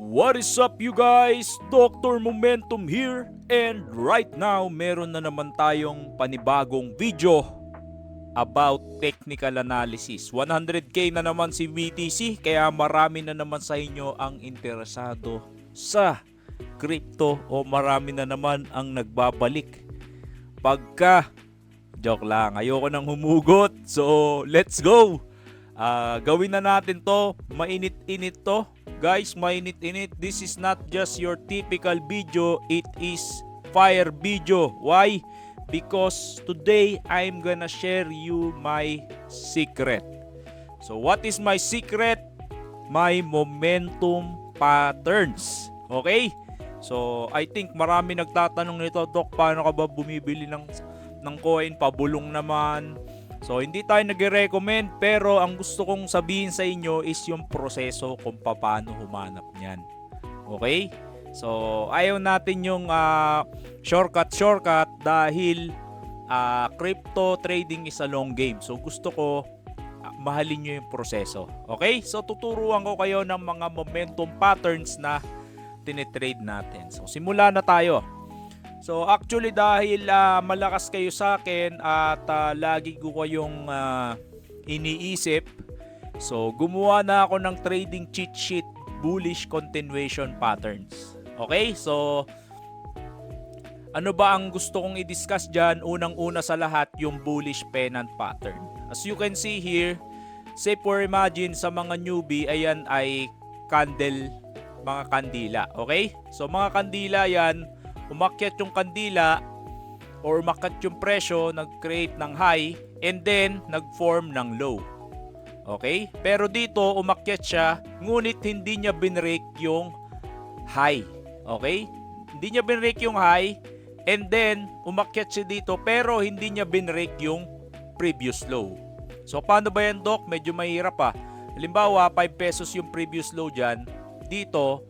What is up you guys? Dr. Momentum here and right now meron na naman tayong panibagong video about technical analysis. 100k na naman si VTC kaya marami na naman sa inyo ang interesado sa crypto o marami na naman ang nagbabalik. Pagka joke lang, ayoko nang humugot. So, let's go. Ah, gawin na natin 'to. Mainit-init 'to. Guys, mainit-init. This is not just your typical video. It is fire video. Why? Because today I'm gonna share you my secret. So what is my secret? My momentum patterns. Okay? So I think marami nagtatanong nito, Dok, paano ka ba bumibili ng ng coin? Pabulong naman. So hindi tayo nagre-recommend pero ang gusto kong sabihin sa inyo is yung proseso kung paano humanap niyan. Okay? So ayaw natin yung ah, shortcut shortcut dahil ah, crypto trading is a long game. So gusto ko ah, mahalin nyo yung proseso. Okay? So tuturuan ko kayo ng mga momentum patterns na tinitrade natin. So simula na tayo. So actually dahil ah, malakas kayo sa akin at ah, lagi ko kayong ah, iniisip, so gumawa na ako ng trading cheat sheet bullish continuation patterns. Okay? So ano ba ang gusto kong i-discuss dyan? Unang-una sa lahat, yung bullish pennant pattern. As you can see here, say for imagine sa mga newbie, ayan ay candle, mga kandila. Okay? So mga kandila yan, umakyat yung kandila or umakyat yung presyo, nag-create ng high, and then nag-form ng low. Okay? Pero dito, umakyat siya, ngunit hindi niya binrake yung high. Okay? Hindi niya binrake yung high, and then umakyat siya dito, pero hindi niya binrake yung previous low. So, paano ba yan, Doc? Medyo mahirap pa. Halimbawa, 5 pesos yung previous low dyan. Dito,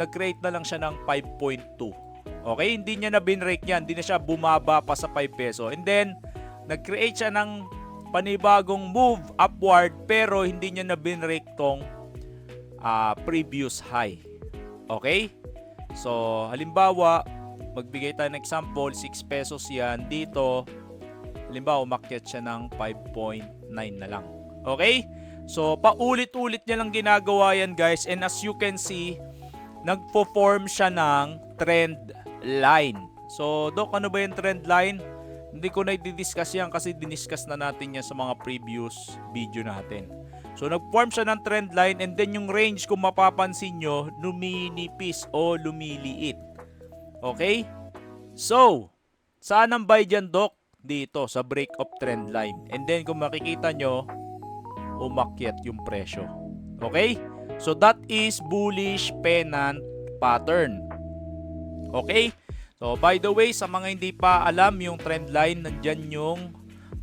nag-create na lang siya ng 5.2. Okay? Hindi niya na binrake yan. Hindi na siya bumaba pa sa 5 peso. And then, nag-create siya ng panibagong move upward pero hindi niya na binrake tong ah, previous high. Okay? So, halimbawa, magbigay tayo ng example, 6 pesos yan. Dito, halimbawa, umakyat siya ng 5.9 na lang. Okay? So, paulit-ulit niya lang ginagawa yan, guys. And as you can see, nagpo-form siya ng trend line. So, Dok, ano ba yung trend line? Hindi ko na i-discuss yan kasi diniscuss na natin yan sa mga previous video natin. So, nag-form siya ng trend line and then yung range kung mapapansin nyo, luminipis o lumiliit. Okay? So, saan ang buy dyan, Dok? Dito, sa break of trend line. And then, kung makikita nyo, umakyat yung presyo. Okay? So, that is bullish pennant pattern. Okay? So, by the way, sa mga hindi pa alam yung trend line, nandyan yung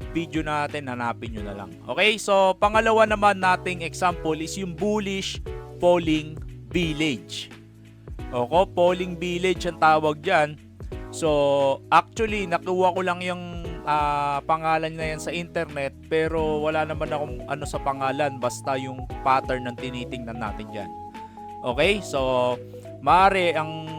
video natin, hanapin nyo na lang. Okay? So, pangalawa naman nating example is yung bullish falling village. Oko, falling village ang tawag dyan. So, actually, nakuha ko lang yung ah, pangalan na yan sa internet pero wala naman akong ano sa pangalan basta yung pattern ng tinitingnan natin dyan. Okay? So, mare ang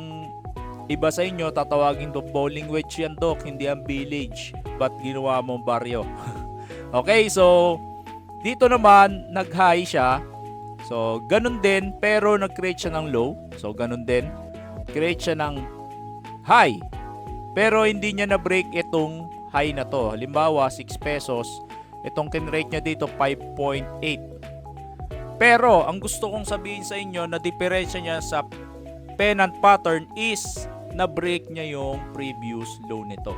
iba sa inyo tatawagin to bowling wedge yan dok, hindi ang village. Ba't ginawa mong baryo? okay, so dito naman nag-high siya. So, ganun din pero nag-create siya ng low. So, ganun din. Create siya ng high. Pero hindi niya na-break itong high na to. Halimbawa, 6 pesos. Itong kinrate niya dito, 5.8. Pero, ang gusto kong sabihin sa inyo na diferensya niya sa pennant pattern is na-break niya yung previous low nito.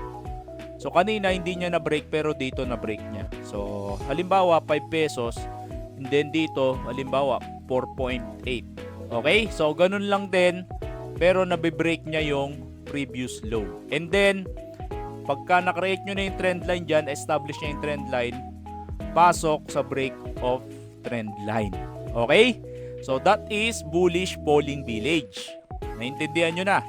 So, kanina hindi niya na-break pero dito na-break niya. So, halimbawa, 5 pesos. And then dito, halimbawa, 4.8. Okay? So, ganun lang din. Pero nabe-break niya yung previous low. And then, pagka na-create nyo na yung trend line dyan, establish niya yung trend line, pasok sa break of trend line. Okay? So, that is bullish falling village. Naintindihan nyo na.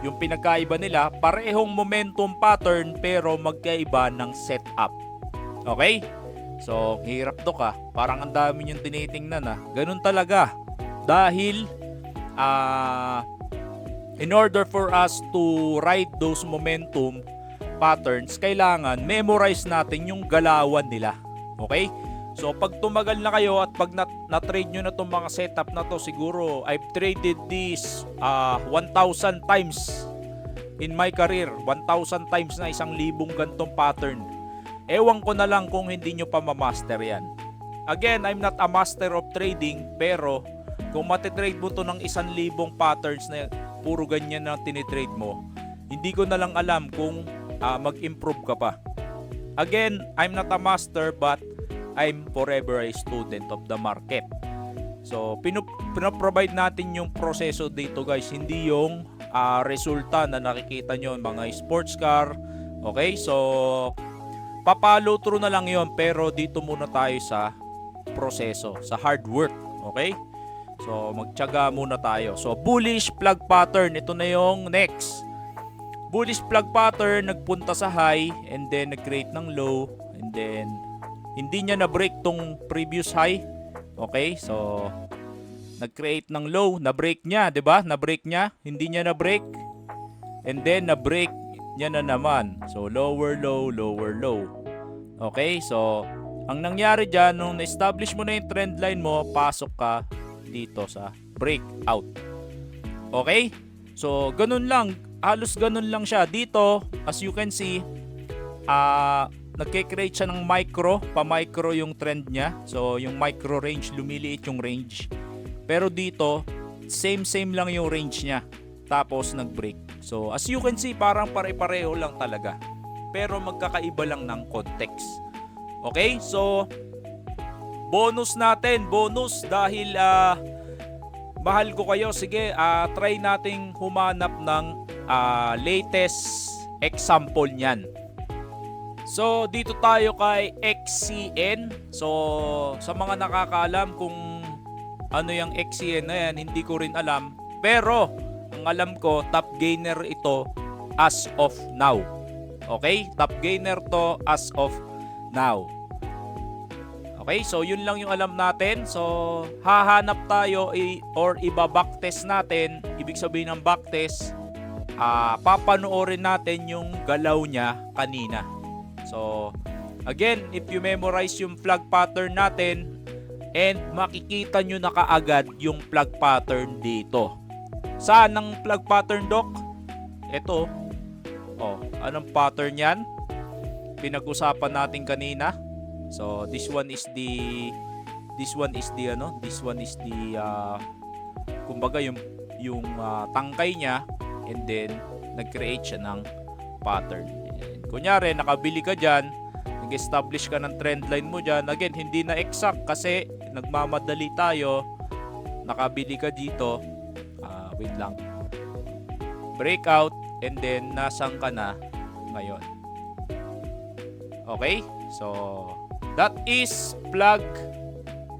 Yung pinagkaiba nila, parehong momentum pattern pero magkaiba ng setup. Okay? So, hirap to ka. Parang ang dami yung tinitingnan ah. Ganun talaga. dahil ah in order for us to ride those momentum patterns, kailangan memorize natin yung galawan nila. Okay? So pag tumagal na kayo at pag na- na-trade nyo na itong mga setup na to, siguro I've traded this ah 1,000 times in my career. 1,000 times na isang libong gantong pattern. Ewan ko na lang kung hindi nyo pa ma-master yan. Again, I'm not a master of trading pero kung matitrade mo to ng isang libong patterns na puro ganyan na tinitrade mo, hindi ko na lang alam kung ah, mag-improve ka pa. Again, I'm not a master but I'm forever a student of the market. So, pinaprovide natin yung proseso dito guys, hindi yung ah, resulta na nakikita nyo mga sports car. Okay, so papalo through na lang yon pero dito muna tayo sa proseso, sa hard work. Okay? So, magtyaga muna tayo. So, bullish plug pattern. Ito na yung next. Bullish plug pattern, nagpunta sa high and then nag-create ng low and then hindi niya na-break tong previous high. Okay? So, nag-create ng low, na-break niya, 'di ba? Na-break niya, hindi niya na-break. And then na-break niya na naman. So, lower low, lower low. Okay? So, ang nangyari dyan, nung na-establish mo na yung trend line mo, pasok ka dito sa breakout. Okay? So, ganun lang. Halos ganun lang siya. Dito, as you can see, ah nagke-create siya ng micro, pa-micro yung trend niya. So, yung micro range, lumiliit yung range. Pero dito, same same lang yung range niya. Tapos nag-break. So, as you can see, parang pare-pareho lang talaga. Pero magkakaiba lang ng context. Okay? So, bonus natin, bonus dahil ah mahal ko kayo. Sige, ah, try nating humanap ng ah, latest example niyan. So, dito tayo kay XCN. So, sa mga nakakaalam kung ano yung XCN na yan, hindi ko rin alam. Pero, ang alam ko, top gainer ito as of now. Okay? Top gainer to as of now. Okay, so yun lang yung alam natin. So, hahanap tayo i- or iba-backtest natin. Ibig sabihin ng backtest, ah papanoorin natin yung galaw niya kanina. So, again, if you memorize yung flag pattern natin and makikita nyo na kaagad yung flag pattern dito. Saan ang flag pattern, Doc? Ito. Oh, anong pattern yan? Pinag-usapan natin kanina. So, this one is the this one is the ano, this one is the uh, kumbaga yung yung ah, tangkay niya and then nag-create siya ng pattern. Kunyari, nakabili ka dyan, nag-establish ka ng trend line mo dyan. Again, hindi na exact kasi nagmamadali tayo. Nakabili ka dito. Ah, wait lang. Breakout and then nasang ka na ngayon. Okay? So, that is plug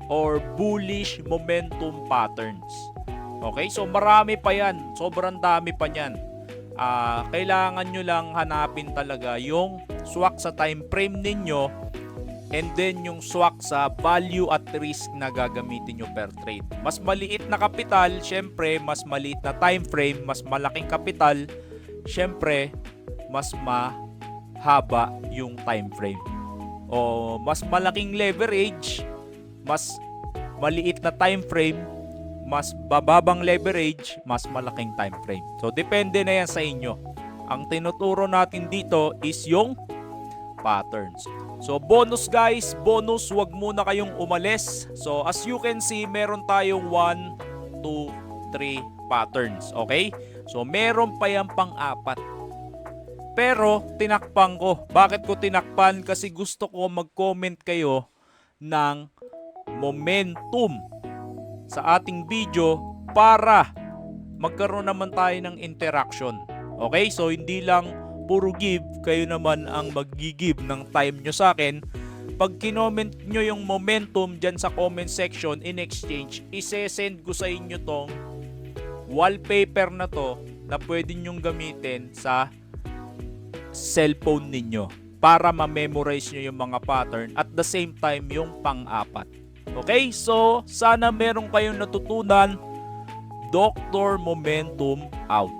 or bullish momentum patterns. Okay? So, marami pa yan. Sobrang dami pa yan. Ah, kailangan nyo lang hanapin talaga yung swak sa time frame ninyo and then yung swak sa value at risk na gagamitin nyo per trade. Mas maliit na kapital, syempre, mas maliit na time frame, mas malaking kapital, syempre, mas mahaba yung time frame. O mas malaking leverage, mas maliit na time frame, mas bababang leverage, mas malaking time frame. So depende na yan sa inyo. Ang tinuturo natin dito is yung patterns. So bonus guys, bonus, wag muna kayong umalis. So as you can see, meron tayong 1, 2, 3 patterns. Okay? So meron pa yan pang-apat. Pero tinakpan ko. Bakit ko tinakpan? Kasi gusto ko mag-comment kayo ng momentum sa ating video para magkaroon naman tayo ng interaction. Okay? So hindi lang puro give, kayo naman ang mag-give ng time nyo sa akin. Pag kinoment nyo yung momentum dyan sa comment section in exchange, isesend ko sa inyo tong wallpaper na to na pwede nyong gamitin sa cellphone ninyo para ma-memorize nyo yung mga pattern at the same time yung pang-apat. Okay? So, sana meron kayong natutunan. Doctor Momentum out.